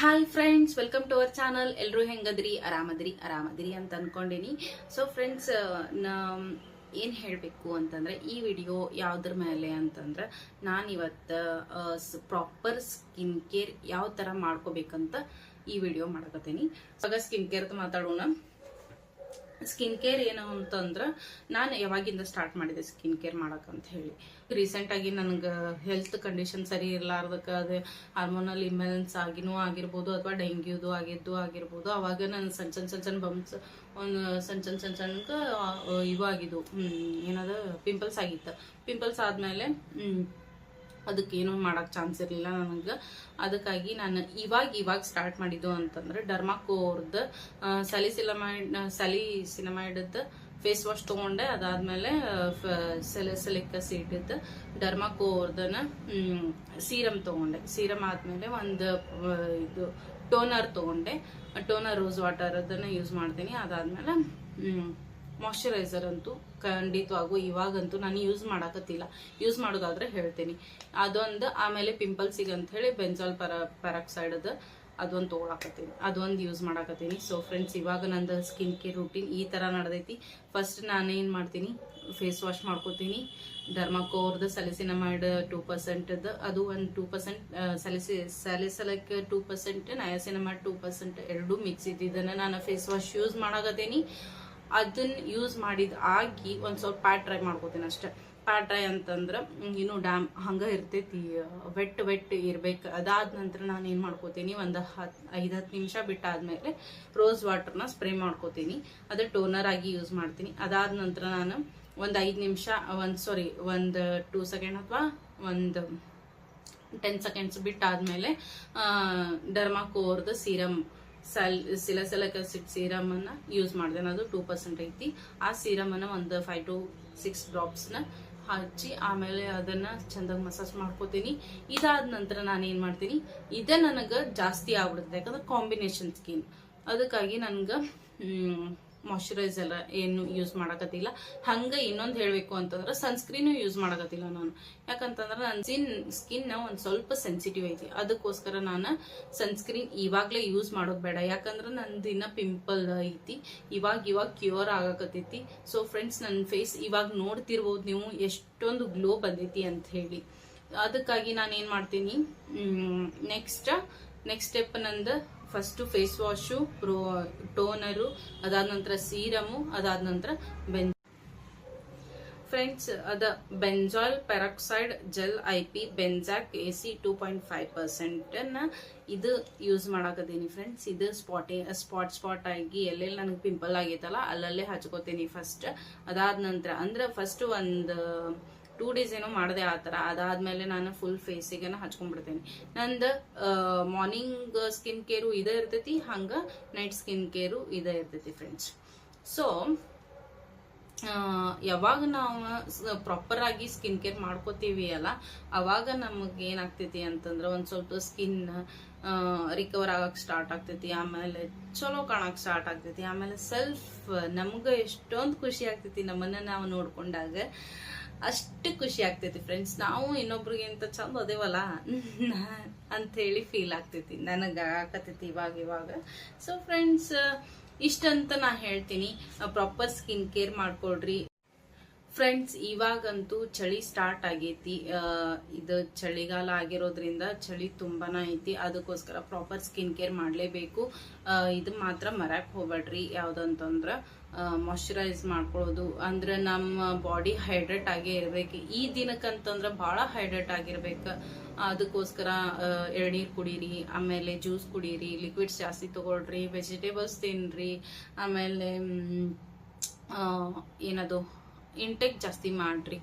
Hi friends welcome to our channel ಎಲ್ಲರೂ ಹೆಂಗದ್ರಿ? ಆರಾಮದ್ರಿ? ಆರಾಮದ್ರಿ ಅಂತ ಅನ್ಕೊಂಡಿನಿ. ಸೊ ಫ್ರೆಂಡ್ಸ್ ಏನು ಹೇಳಬೇಕು ಅಂತಂದ್ರೆ, ಈ ವಿಡಿಯೋ ಯಾವ್ದ್ರ ಮೇಲೆ ಅಂತಂದ್ರೆ ನಾನು ಇವತ್ತು ಪ್ರಾಪರ್ ಸ್ಕಿನ್ ಕೇರ್ ಯಾವ ಥರ ಮಾಡ್ಕೋಬೇಕಂತ ಈ ವಿಡಿಯೋ ಮಾಡ್ಕೋತೀನಿ. ಆಗ ಸ್ಕಿನ್ ಕೇರ್ ಮಾತಾಡೋಣ. ಸ್ಕಿನ್ ಕೇರ್ ಏನು ಅಂತಂದ್ರೆ ನಾನು ಯಾವಾಗಿಂದ ಸ್ಟಾರ್ಟ್ ಮಾಡಿದೆ ಸ್ಕಿನ್ ಕೇರ್ ಅಂತ ಹೇಳಿ. ರೀಸೆಂಟಾಗಿ ನನಗೆ ಹೆಲ್ತ್ ಕಂಡೀಷನ್ ಸರಿ ಇರಲಾರ್ದಕ್ಕೆ ಅದು ಹಾರ್ಮೋನಲ್ ಇಮ್ಯಾಲೆನ್ಸ್ ಆಗಿನೂ ಆಗಿರ್ಬೋದು ಅಥವಾ ಡೆಂಗ್ಯೂದು ಆಗಿದ್ದು ಆಗಿರ್ಬೋದು, ಅವಾಗ ನಾನು ಸಣ್ಣ ಸಣ್ಣ ಸಣ್ಣ ಸಣ್ಣ ಬಂಪ್ಸ್ ಒಂದು ಸಣ್ಣ ಸಣ್ಣ ಸಣ್ಣ ಸಣ್ಣಕ್ಕೆ ಇವು ಆಗಿದ್ದು ಏನದ ಪಿಂಪಲ್ಸ್ ಆಗಿತ್ತು. ಪಿಂಪಲ್ಸ್ ಆದಮೇಲೆ ಅದಕ್ಕೆ ಮಾಡೋಕ್ಕೆ ಚಾನ್ಸ್ ಇರಲಿಲ್ಲ ನನಗೆ. ಅದಕ್ಕಾಗಿ ನಾನು ಇವಾಗ ಇವಾಗ ಸ್ಟಾರ್ಟ್ ಮಾಡಿದ್ದು ಅಂತಂದ್ರೆ ಡರ್ಮಾಕೋರ್ದು ಸಲಿಸಿಲಮೈಡ್ ಸಲಿಸಿನಮೈಡದ್ದು ಫೇಸ್ ವಾಶ್ ತೊಗೊಂಡೆ. ಅದಾದಮೇಲೆ ಇಟ್ಟಿದ್ದು ಡರ್ಮಾಕೋ ಅವ್ರದನ್ನ ಸೀರಮ್ ತೊಗೊಂಡೆ. ಸೀರಮ್ ಆದಮೇಲೆ ಒಂದು ಇದು ಟೋನರ್ ತೊಗೊಂಡೆ. ಟೋನರ್ ರೋಸ್ ವಾಟರ್ ಅದನ್ನು ಯೂಸ್ ಮಾಡ್ತೀನಿ. ಅದಾದಮೇಲೆ ಮಾಯಶ್ಚರೈಸರ್ ಅಂತೂ ಖಂಡಿತವಾಗೂ ಇವಾಗಂತೂ ನಾನು ಯೂಸ್ ಮಾಡಕತ್ತಿಲ್ಲ. ಯೂಸ್ ಮಾಡೋದಾದ್ರೆ ಹೇಳ್ತೀನಿ. ಅದೊಂದು ಆಮೇಲೆ ಪಿಂಪಲ್ಸಿಗೆ ಅಂತ ಹೇಳಿ ಬೆಂಜಾಲ್ ಪರ ಪೆರಾಕ್ಸೈಡ್ ಅದೊಂದು ತೊಗೊಳಕತ್ತೀನಿ. ಅದೊಂದು ಯೂಸ್ ಮಾಡಕತ್ತೀನಿ. ಸೊ ಫ್ರೆಂಡ್ಸ್ ಇವಾಗ ನಂದು ಸ್ಕಿನ್ ಕೇರ್ ರೂಟೀನ್ ಈ ಥರ ನಡೆದೈತಿ. ಫಸ್ಟ್ ನಾನೇನು ಮಾಡ್ತೀನಿ? ಫೇಸ್ ವಾಶ್ ಮಾಡ್ಕೋತೀನಿ. ಧರ್ಮಕೋರ್ದು ಸಲಿಸಿನಮೈಡ್ ಟೂ ಪರ್ಸೆಂಟ್ದು ಅದು ಒಂದು ಟೂ ಪರ್ಸೆಂಟ್ ಸಲಿಸಿ ಸಲಿಸಲಕ್ಕೆ two percent niacinamide two percent ಎರಡೂ ಮಿಕ್ಸ್ ಇದ್ದಿದ್ದನ್ನು ನಾನು ಫೇಸ್ ವಾಶ್ ಯೂಸ್ ಮಾಡಕತ್ತೀನಿ. ಅದನ್ನ ಯೂಸ್ ಮಾಡಿದ ಆಗಿ ಒಂದು ಸ್ವಲ್ಪ ಪ್ಯಾಟ್ ಡ್ರೈ ಮಾಡ್ಕೋತೀನಿ ಅಷ್ಟೇ. ಪ್ಯಾಟ್ ಡ್ರೈ ಅಂತಂದ್ರೆ ಇನ್ನು ಡ್ಯಾಮ್ ಹಂಗೆ ಇರ್ತೈತಿ ವೆಟ್ ವೆಟ್ ಇರ್ಬೇಕು. ಅದಾದ ನಂತರ ನಾನು ಏನು ಮಾಡ್ಕೋತೀನಿ, ಒಂದು ಹತ್ತು ಐದು, ಹತ್ತು ನಿಮಿಷ ಬಿಟ್ಟಾದ್ಮೇಲೆ ರೋಸ್ ವಾಟರ್ನ ಸ್ಪ್ರೇ ಮಾಡ್ಕೋತೀನಿ. ಅದು ಟೋನರ್ ಆಗಿ ಯೂಸ್ ಮಾಡ್ತೀನಿ. ಅದಾದ ನಂತರ ನಾನು ಒಂದು ಐದು ನಿಮಿಷ, ಒಂದು ಸಾರಿ ಒಂದು ಟೂ ಸೆಕೆಂಡ್ ಅಥವಾ ಒಂದು ಟೆನ್ ಸೆಕೆಂಡ್ಸ್ ಬಿಟ್ಟಾದ್ಮೇಲೆ ಡರ್ಮಾಕೋರ್ದು ಸೀರಮ್ ಸಲ್ ಸಿಲಸಲಕ್ ಆಸಿಡ್ ಸೀರಮ್ ಅನ್ನ ಯೂಸ್ ಮಾಡಿದೆ. ಅದು ಟೂ ಪರ್ಸೆಂಟ್ ಐತಿ. ಆ ಸೀರಮ್ ಅನ್ನ ಒಂದು ಫೈವ್ ಟು ಸಿಕ್ಸ್ ಡ್ರಾಪ್ಸ್ನ ಹಚ್ಚಿ ಆಮೇಲೆ ಅದನ್ನ ಚಂದಾಗಿ ಮಸಾಜ್ ಮಾಡ್ಕೋತೀನಿ. ಇದಾದ ನಂತರ ನಾನು ಏನು ಮಾಡ್ತೀನಿ? ಇದೇ ನನಗೆ ಜಾಸ್ತಿ ಆಗ್ಬಿಡುತ್ತೆ. ಯಾಕಂದ್ರೆ ಕಾಂಬಿನೇಷನ್ ಸ್ಕಿನ್ ಅದಕ್ಕಾಗಿ ನನ್ಗೆ ಮಾಯಶ್ಚರೈಸರ್ ಏನು ಯೂಸ್ ಮಾಡಕತ್ತಿಲ್ಲ. ಹಂಗೆ ಇನ್ನೊಂದು ಹೇಳಬೇಕು ಅಂತಂದ್ರೆ ಸನ್ಸ್ಕ್ರೀನು ಯೂಸ್ ಮಾಡಕತ್ತಿಲ್ಲ ನಾನು. ಯಾಕಂತಂದ್ರೆ ನನ್ನ ಸ್ಕಿನ್ ಸ್ಕಿನ್ ಒಂದು ಸ್ವಲ್ಪ ಸೆನ್ಸಿಟಿವ್ ಐತಿ. ಅದಕ್ಕೋಸ್ಕರ ನಾನು ಸನ್ಸ್ಕ್ರೀನ್ ಇವಾಗಲೇ ಯೂಸ್ ಮಾಡೋದು ಬೇಡ. ಯಾಕಂದ್ರೆ ನಂದು ದಿನ ಪಿಂಪಲ್ ಐತಿ. ಇವಾಗ ಇವಾಗ ಕ್ಯೂರ್ ಆಗಕತ್ತೈತಿ. ಸೊ ಫ್ರೆಂಡ್ಸ್ ನನ್ನ ಫೇಸ್ ಇವಾಗ ನೋಡ್ತಿರ್ಬೋದು ನೀವು. ಎಷ್ಟೊಂದು ಗ್ಲೋ ಬಂದೈತಿ ಅಂತ ಹೇಳಿ. ಅದಕ್ಕಾಗಿ ನಾನು ಮಾಡ್ತೀನಿ? ನೆಕ್ಸ್ಟ್ ನೆಕ್ಸ್ಟ್ ಸ್ಟೆಪ್ ನಂದು first face wash, pro, toner, ಅದಾದ ನಂತರ ಸೀರಮು, ಅದಾದ ನಂತರ ಬೆನ್ ಫ್ರೆಂಡ್ಸ್, ಅದ benzoyl, peroxide, gel, I P, Benzac, A C two point five percent ಇದು ಯೂಸ್ ಮಾಡಾಕತ್ತೀನಿ ಫ್ರೆಂಡ್ಸ್. ಇದು ಸ್ಪಾಟಿ, ಸ್ಪಾಟ್ ಸ್ಪಾಟ್ ಆಗಿ ಎಲ್ಲೆಲ್ಲಿ ನನಗೆ ಪಿಂಪಲ್ ಆಗೈತಲ್ಲ ಅಲ್ಲಲ್ಲೇ ಹಚ್ಕೋತೀನಿ ಫಸ್ಟ್. ಅದಾದ ನಂತರ, ಅಂದ್ರೆ ಫಸ್ಟ್ ಒಂದು ಟೂ ಡೇಸ್ ಏನೋ ಮಾಡಿದೆ ಆ ಥರ. ಅದಾದಮೇಲೆ ನಾನು ಫುಲ್ ಫೇಸಿಗೆನ ಹಚ್ಕೊಂಡ್ಬಿಡ್ತೇನೆ. ನಂದು ಮಾರ್ನಿಂಗ್ ಸ್ಕಿನ್ ಕೇರು ಇದೇ ಇರ್ತೈತಿ, ಹಂಗೆ ನೈಟ್ ಸ್ಕಿನ್ ಕೇರು ಇದೇ ಇರ್ತೈತಿ ಫ್ರೆಂಡ್ಸ್ ಸೊ ಯಾವಾಗ ನಾವು ಪ್ರಾಪರ್ ಆಗಿ ಸ್ಕಿನ್ ಕೇರ್ ಮಾಡ್ಕೋತೀವಿ ಅಲ್ಲ, ಅವಾಗ ನಮಗೆ ಏನಾಗ್ತೈತಿ ಅಂತಂದ್ರೆ ಒಂದು ಸ್ವಲ್ಪ ಸ್ಕಿನ್ ರಿಕವರ್ ಆಗಕ್ಕೆ ಸ್ಟಾರ್ಟ್ ಆಗ್ತೈತಿ. ಆಮೇಲೆ ಚಲೋ ಕಾಣಕ್ಕೆ ಸ್ಟಾರ್ಟ್ ಆಗ್ತೈತಿ. ಆಮೇಲೆ ಸೆಲ್ಫ್ ನಮ್ಗೆ ಎಷ್ಟೊಂದು ಖುಷಿ ಆಗ್ತೈತಿ ನಮ್ಮನ್ನ ನಾವು ನೋಡ್ಕೊಂಡಾಗ. ಅಷ್ಟು ಖುಷಿ ಆಗ್ತೈತಿ ಫ್ರೆಂಡ್ಸ್ ನಾವು ಇನ್ನೊಬ್ರಿಗಿಂತ ಚಂದ ಅದೇವಲ್ಲ? ಅಂತ ಹೇಳಿ ಫೀಲ್ ಆಗ್ತೈತಿ. ನನಗೆ ಆಗತೈತಿ ಇವಾಗ ಇವಾಗ. ಸೊ ಫ್ರೆಂಡ್ಸ್ ಇಷ್ಟಂತ ನಾ ಹೇಳ್ತೀನಿ. ಪ್ರಾಪರ್ ಸ್ಕಿನ್ ಕೇರ್ ಮಾಡ್ಕೊಳ್ರಿ. ಫ್ರೆಂಡ್ಸ್, ಇವಾಗಂತೂ ಚಳಿ ಸ್ಟಾರ್ಟ್ ಆಗೈತಿ. ಇದು ಚಳಿಗಾಲ ಆಗಿರೋದ್ರಿಂದ ಚಳಿ ತುಂಬಾನ ಐತಿ. ಅದಕ್ಕೋಸ್ಕರ ಪ್ರಾಪರ್ ಸ್ಕಿನ್ ಕೇರ್ ಮಾಡಲೇಬೇಕು. ಇದು ಮಾತ್ರ ಮರಕ್ ಹೋಗ್ಬೇಡ್ರಿ. ಯಾವ್ದಂತಂದ್ರ ಮಾಯಶ್ಚರೈಸ್ ಮಾಡ್ಕೊಳ್ಳೋದು. ಅಂದ್ರೆ ನಮ್ಮ ಬಾಡಿ ಹೈಡ್ರೇಟ್ ಆಗೇ ಇರ್ಬೇಕು. ಈ ದಿನಕ್ಕಂತಂದ್ರೆ ಬಹಳ ಹೈಡ್ರೇಟ್ ಆಗಿರ್ಬೇಕು. ಅದಕ್ಕೋಸ್ಕರ ಎಳ್ನೀರು ಕುಡೀರಿ, ಆಮೇಲೆ ಜ್ಯೂಸ್ ಕುಡೀರಿ ಲಿಕ್ವಿಡ್ಸ್ ಜಾಸ್ತಿ ತಗೊಳ್ರಿ ವೆಜಿಟೇಬಲ್ಸ್ ತಿನ್ರಿ, ಆಮೇಲೆ ಏನದು ಇಂಟೆಕ್ ಜಾಸ್ತಿ ಮಾಡ್ರಿ.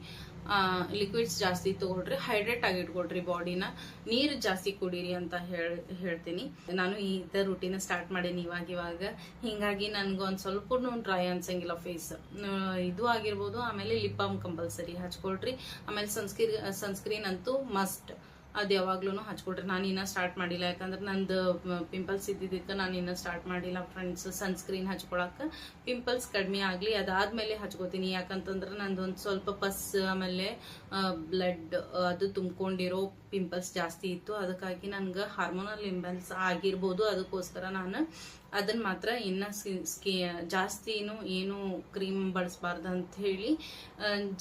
ಲಿಕ್ವಿಡ್ಸ್ ಜಾಸ್ತಿ ತಗೊಳ್ರಿ ಹೈಡ್ರೇಟ್ ಆಗಿ ಇಟ್ಕೊಳ್ರಿ ಬಾಡಿನ ನೀರು ಜಾಸ್ತಿ ಕುಡೀರಿ ಅಂತ ಹೇಳ್, ಹೇಳ್ತೀನಿ. ನಾನು ಈ ರೂಟೀನ್ ಸ್ಟಾರ್ಟ್ ಮಾಡೀನಿ ಇವಾಗ ಇವಾಗ. ಹಿಂಗಾಗಿ ನನ್ಗೊಂದು ಸ್ವಲ್ಪ ಡ್ರೈ ಅನ್ಸಂಗಿಲ್ಲ ಫೇಸ್ ಇದು ಆಗಿರ್ಬೋದು, ಆಮೇಲೆ ಲಿಪ್ ಬಾಮ್ ಕಂಪಲ್ಸರಿ ಹಚ್ಕೊಳ್ರಿ. ಆಮೇಲೆ ಸನ್ಸ್ಕ್ರೀನ್ ಸನ್ಸ್ಕ್ರೀನ್ ಅಂತೂ ಮಸ್ಟ್ ಅದು ಯಾವಾಗ್ಲೂ ಹಚ್ಕೊಡ್ರಿ. ನಾನು ಇನ್ನೂ ಸ್ಟಾರ್ಟ್ ಮಾಡಿಲ್ಲ. ಯಾಕಂದ್ರೆ ನಂದು ಪಿಂಪಲ್ಸ್ ಇದ್ದಿದ್ದಕ್ಕೆ ನಾನು ಇನ್ನೂ ಸ್ಟಾರ್ಟ್ ಮಾಡಿಲ್ಲ ಫ್ರೆಂಡ್ಸ್ ಸನ್ಸ್ಕ್ರೀನ್ ಹಚ್ಕೊಳಕ್ಕೆ ಪಿಂಪಲ್ಸ್ ಕಡಿಮೆ ಆಗಲಿ. ಅದಾದಮೇಲೆ ಹಚ್ಕೋತೀನಿ. ಯಾಕಂತಂದ್ರೆ ನಂದು ಒಂದು ಸ್ವಲ್ಪ ಪಸ್, ಆಮೇಲೆ ಬ್ಲಡ್ ಅದು ತುಂಬಿಕೊಂಡಿರೋ ಪಿಂಪಲ್ಸ್ ಜಾಸ್ತಿ ಇತ್ತು. ಅದಕ್ಕಾಗಿ ನನಗೆ ಹಾರ್ಮೋನಲ್ ಇಂಬ್ಯಾಲೆನ್ಸ್ ಆಗಿರ್ಬೋದು. ಅದಕ್ಕೋಸ್ಕರ ನಾನು ಅದನ್ನ ಮಾತ್ರ ಇನ್ನ ಸ್ಕಿ, ಜಾಸ್ತಿನು ಏನು ಕ್ರೀಮ್ ಬಳಸಬಾರ್ದು ಅಂತ ಹೇಳಿ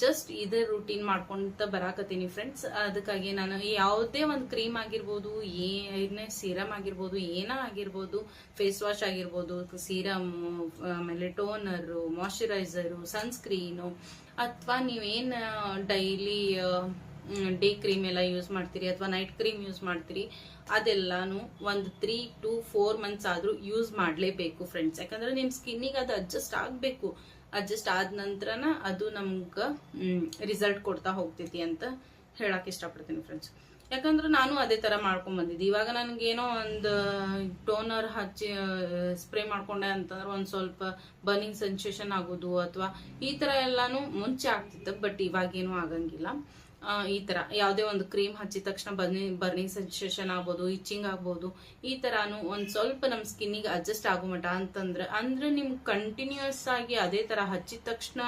ಜಸ್ಟ್ ಇದೇ ರೂಟೀನ್ ಮಾಡ್ಕೊಂತ ಬರಾಕತ್ತೀನಿ ಫ್ರೆಂಡ್ಸ್ ಅದಕ್ಕಾಗಿ ನಾನು ಯಾವುದೇ ಒಂದು ಕ್ರೀಮ್ ಆಗಿರ್ಬೋದು, ಏನೇ ಸೀರಮ್ ಆಗಿರ್ಬೋದು, ಏನ ಆಗಿರ್ಬೋದು ಫೇಸ್ ವಾಶ್ ಆಗಿರ್ಬೋದು ಸೀರಮ್ ಆಮೇಲೆ ಟೋನರು ಮಾಯಶ್ಚರೈಸರು ಸನ್ಸ್ಕ್ರೀನು ಅಥವಾ ನೀವೇನು ಡೈಲಿ ಡೇ ಕ್ರೀಮ್ ಎಲ್ಲ ಯೂಸ್ ಮಾಡ್ತೀರಿ ಅಥವಾ ನೈಟ್ ಕ್ರೀಮ್ ಯೂಸ್ ಮಾಡ್ತೀರಿ, ಅದೆಲ್ಲಾನು ಒಂದು ತ್ರೀ ಟು ಫೋರ್ ಮಂತ್ಸ್ ಆದರೂ ಯೂಸ್ ಮಾಡಲೇಬೇಕು ಫ್ರೆಂಡ್ಸ್ ಯಾಕಂದ್ರೆ ನಿಮ್ಮ ಸ್ಕಿನ್ನಿಗೆ ಅದು ಅಡ್ಜಸ್ಟ್ ಆಗಬೇಕು. ಅಡ್ಜಸ್ಟ್ ಆದ ನಂತರನ ಅದು ನಮ್ಗೆ ರಿಸಲ್ಟ್ ಕೊಡ್ತಾ ಹೋಗ್ತೈತಿ ಅಂತ ಹೇಳಕ್ ಇಷ್ಟಪಡ್ತೀನಿ ಫ್ರೆಂಡ್ಸ್ ಯಾಕಂದ್ರೆ ನಾನು ಅದೇ ತರ ಮಾಡ್ಕೊಂಡ್ ಬಂದಿದ್ದೆ. ಇವಾಗ ನನಗೇನೋ ಒಂದು ಟೋನರ್ ಹಚ್ಚಿ ಸ್ಪ್ರೇ ಮಾಡ್ಕೊಂಡೆ ಅಂತಂದ್ರೆ ಒಂದು ಸ್ವಲ್ಪ ಬರ್ನಿಂಗ್ ಸೆನ್ಸೇಷನ್ ಆಗೋದು ಅಥವಾ ಈ ತರ ಎಲ್ಲಾನು ಮುಂಚೆ ಆಗ್ತಿತ್ತು ಬಟ್ ಇವಾಗೇನು ಆಗಂಗಿಲ್ಲ. ಈ ತರ ಯಾವುದೇ ಒಂದು ಕ್ರೀಮ್ ಹಚ್ಚಿದ ತಕ್ಷಣ ಬರ್ನಿಂಗ್ ಬರ್ನಿಂಗ್ ಸೆನ್ಸೇಷನ್ ಆಗ್ಬೋದು ಇಚ್ಚಿಂಗ್ ಆಗ್ಬೋದು, ಈ ತರಾನು ಒಂದು ಸ್ವಲ್ಪ ನಮ್ಮ ಸ್ಕಿನ್ನಿಗೆ ಅಡ್ಜಸ್ಟ್ ಆಗೋ ಮಟ ಅಂತಂದ್ರೆ, ಅಂದ್ರೆ ನಿಮ್ ಕಂಟಿನ್ಯೂಸ್ ಆಗಿ ಅದೇ ತರ ಹಚ್ಚಿದ ತಕ್ಷಣ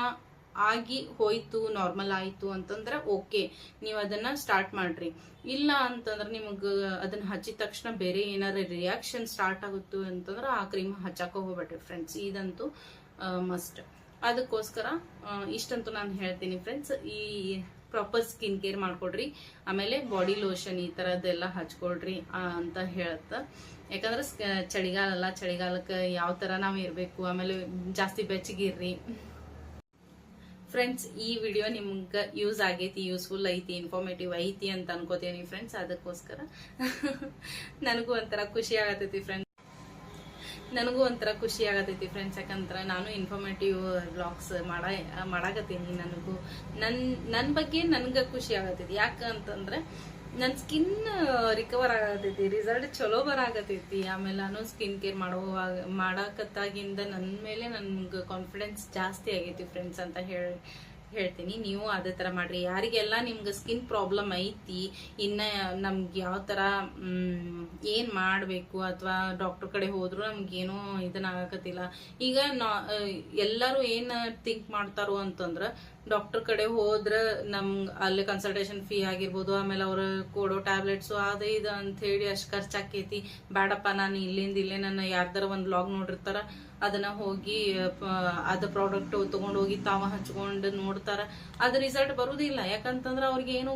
ಆಗಿ ಹೋಯ್ತು ನಾರ್ಮಲ್ ಆಯ್ತು ಅಂತಂದ್ರೆ ಓಕೆ ನೀವು ಅದನ್ನ ಸ್ಟಾರ್ಟ್ ಮಾಡ್ರಿ. ಇಲ್ಲ ಅಂತಂದ್ರೆ ನಿಮಗ್ ಅದನ್ನ ಹಚ್ಚಿದ ತಕ್ಷಣ ಬೇರೆ ಏನಾರ ರಿಯಾಕ್ಷನ್ ಸ್ಟಾರ್ಟ್ ಆಗುತ್ತು ಅಂತಂದ್ರೆ ಆ ಕ್ರೀಮ್ ಹಚ್ಚಾಕ ಹೋಗ್ಬೇಡ್ರಿ ಫ್ರೆಂಡ್ಸ್ ಇದಂತೂ ಮಸ್ಟ್ ಅದಕ್ಕೋಸ್ಕರ ಇಷ್ಟಂತೂ ನಾನು ಹೇಳ್ತೀನಿ ಫ್ರೆಂಡ್ಸ್ ಈ ಪ್ರಾಪರ್ ಸ್ಕಿನ್ ಕೇರ್ ಮಾಡ್ಕೊಡ್ರಿ. ಆಮೇಲೆ ಬಾಡಿ ಲೋಷನ್ ಈ ಥರದ್ದೆಲ್ಲ ಹಚ್ಕೊಳ್ರಿ ಅಂತ ಹೇಳತ್ತ. ಯಾಕಂದ್ರೆ ಚಳಿಗಾಲ ಅಲ್ಲ, ಚಳಿಗಾಲಕ್ಕೆ ಯಾವ ತರ ನಾವು ಇರಬೇಕು, ಆಮೇಲೆ ಜಾಸ್ತಿ ಬೆಚ್ಚಗಿರ್ರಿ. ಫ್ರೆಂಡ್ಸ್ ಈ ವಿಡಿಯೋ ನಿಮ್ಗೆ ಯೂಸ್ ಆಗೈತಿ ಯೂಸ್ಫುಲ್ ಐತಿ ಇನ್ಫಾರ್ಮೇಟಿವ್ ಐತಿ ಅಂತ ಅನ್ಕೋತೀನಿ ಫ್ರೆಂಡ್ಸ್ ಅದಕ್ಕೋಸ್ಕರ. ನನಗೂ ಒಂಥರ ಖುಷಿ ಆಗತೈತಿ ಫ್ರೆಂಡ್ಸ್ ನನಗೂ ಒಂಥರ ಖುಷಿ ಆಗತೈತಿ ಫ್ರೆಂಡ್ಸ್ ಯಾಕಂದ್ರೆ ನಾನು ಇನ್ಫಾರ್ಮೇಟಿವ್ ಬ್ಲಾಗ್ಸ್ ಮಾಡ, ಮಾಡಾಕತ್ತೀನಿ ನನಗೂ. ನನ್ನ ನನ್ನ ಬಗ್ಗೆ ನನ್ಗೆ ಖುಷಿ ಆಗತೈತಿ. ಯಾಕಂತಂದ್ರೆ ನನ್ನ ಸ್ಕಿನ್ ರಿಕವರ್ ಆಗತೈತಿ ರಿಸಲ್ಟ್ ಚಲೋ ಬರಾಕತೈತಿ. ಆಮೇಲೆ ನಾನು ಸ್ಕಿನ್ ಕೇರ್ ಮಾಡುವಾಗ ಮಾಡಾಕತ್ತಾಗಿಂದ ನನ್ನ ಮೇಲೆ ನನ್ಗೆ ಕಾನ್ಫಿಡೆನ್ಸ್ ಜಾಸ್ತಿ ಆಗೈತಿ ಫ್ರೆಂಡ್ಸ್ ಅಂತ ಹೇಳಿ. ಹೇಳ್ತೀನಿ, ನೀವು ಅದೇ ತರ ಮಾಡ್ರಿ. ಯಾರಿಗೆಲ್ಲ ನಿಮ್ಗೆ ಸ್ಕಿನ್ ಪ್ರಾಬ್ಲಮ್ ಐತಿ, ಇನ್ನ ನಮ್ಗೆ ಯಾವ ತರ ಏನು ಮಾಡ್ಬೇಕು ಅಥವಾ ಡಾಕ್ಟರ್ ಕಡೆ ಹೋದ್ರು ನಮ್ಗೇನೋ ಇದನ್ನ ಆಗಕತ್ತಿಲ್ಲ ಈಗ ಎಲ್ಲರೂ ಏನ್ ಥಿಂಕ್ ಮಾಡ್ತಾರೋ ಅಂತಂದ್ರ ಡಾಕ್ಟರ್ ಕಡೆ ಹೋದ್ರ ನಮ್ ಅಲ್ಲಿ ಕನ್ಸಲ್ಟೇಷನ್ ಫೀ ಆಗಿರ್ಬೋದು, ಆಮೇಲೆ ಅವ್ರ ಕೊಡೋ ಟ್ಯಾಬ್ಲೆಟ್ಸ್ ಅದೇ ಇದು ಅಂತ ಹೇಳಿ ಅಷ್ಟು ಖರ್ಚಾಕೈತಿ. ಬೇಡಪ್ಪ ನಾನು ಇಲ್ಲಿಂದ ಇಲ್ಲೇ ನನ್ನ ಯಾರ್ದಾರ ಒಂದು ಬ್ಲಾಗ್ ನೋಡಿರ್ತಾರ ಅದನ್ನ ಹೋಗಿ ಅದ ಪ್ರಾಡಕ್ಟ್ ತಗೊಂಡ್ ಹೋಗಿ ತಾವ ಹಚ್ಕೊಂಡು ನೋಡ್ತಾರ. ಅದ ರಿಸಲ್ಟ್ ಬರುದಿಲ್ಲ. ಯಾಕಂತಂದ್ರ ಅವ್ರಿಗೆ ಏನು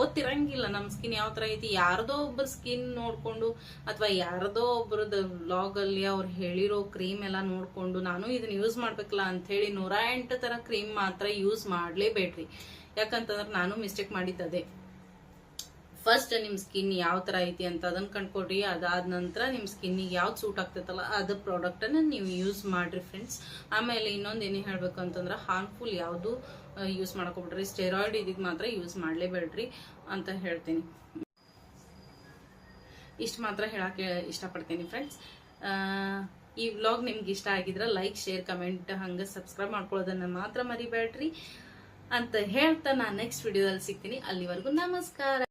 ಗೊತ್ತಿರಂಗಿಲ್ಲ ನಮ್ ಸ್ಕಿನ್ ಯಾವ ತರ ಐತಿ. ಯಾರ್ದೋ ಒಬ್ಬರ ಸ್ಕಿನ್ ನೋಡ್ಕೊಂಡು ಅಥವಾ ಯಾರ್ದೋ ಒಬ್ಬರದ ಬ್ಲಾಗ್ ಅಲ್ಲಿ ಅವ್ರು ಹೇಳಿರೋ ಕ್ರೀಮ್ ಎಲ್ಲ ನೋಡ್ಕೊಂಡು ನಾನು ಇದನ್ನ ಯೂಸ್ ಮಾಡ್ಬೇಕಲ್ಲ ಅಂತ ಹೇಳಿ ನೂರ ಎಂಟು ತರ ಕ್ರೀಮ್ ಮಾತ್ರ ಯೂಸ್ ಮಾಡ್ಲೇಬೇಡ್ರಿ. ಯಾಕಂತಂದ್ರ ನಾನು ಮಿಸ್ಟೇಕ್ ಮಾಡಿದ್ದದೆ. ಫಸ್ಟ್ ನಿಮ್ಮ ಸ್ಕಿನ್ ಯಾವ ತರ ಐತಿ ಅಂತ ಅದನ್ನ ಕಂಡ್ಕೊಡ್ರಿ ಅದಾದ ನಂತರ ನಿಮ್ಮ ಸ್ಕಿನ್ನಿಗೆ ಯಾವ್ದು ಸೂಟ್ ಆಗ್ತೈತಲ್ಲ ಅದ ಪ್ರಾಡಕ್ಟ್ ಅನ್ನ ನೀವು ಯೂಸ್ ಮಾಡ್ರಿ ಫ್ರೆಂಡ್ಸ್ ಆಮೇಲೆ ಇನ್ನೊಂದು ಏನೇ ಹೇಳ್ಬೇಕು ಅಂತಂದ್ರ ಹಾರ್ಮ್ಫುಲ್ ಯಾವುದು ಯೂಸ್ ಮಾಡ್ಕೊಬಿಡ್ರಿ. ಸ್ಟೆರಾಯ್ಡ್ ಇದಕ್ಕೆ ಮಾತ್ರ ಯೂಸ್ ಮಾಡಲೇಬೇಡ್ರಿ ಅಂತ ಹೇಳ್ತೀನಿ. ಇಷ್ಟು ಮಾತ್ರ ಹೇಳಕ್ಕೆ ಇಷ್ಟಪಡ್ತೀನಿ ಫ್ರೆಂಡ್ಸ್ ಈ ವ್ಲಾಗ್ ನಿಮ್ಗೆ ಇಷ್ಟ ಆಗಿದ್ರೆ ಲೈಕ್ ಶೇರ್ ಕಮೆಂಟ್ ಹಂಗೆ ಸಬ್ಸ್ಕ್ರೈಬ್ ಮಾಡ್ಕೊಳ್ಳೋದನ್ನ ಮಾತ್ರ ಮರಿಬೇಡ್ರಿ. ಅಂತ ಹೇಳ್ತಾ ನಾನು ನೆಕ್ಸ್ಟ್ ವಿಡಿಯೋದಲ್ಲಿ ಸಿಗ್ತೀನಿ. ಅಲ್ಲಿವರೆಗೂ ನಮಸ್ಕಾರ.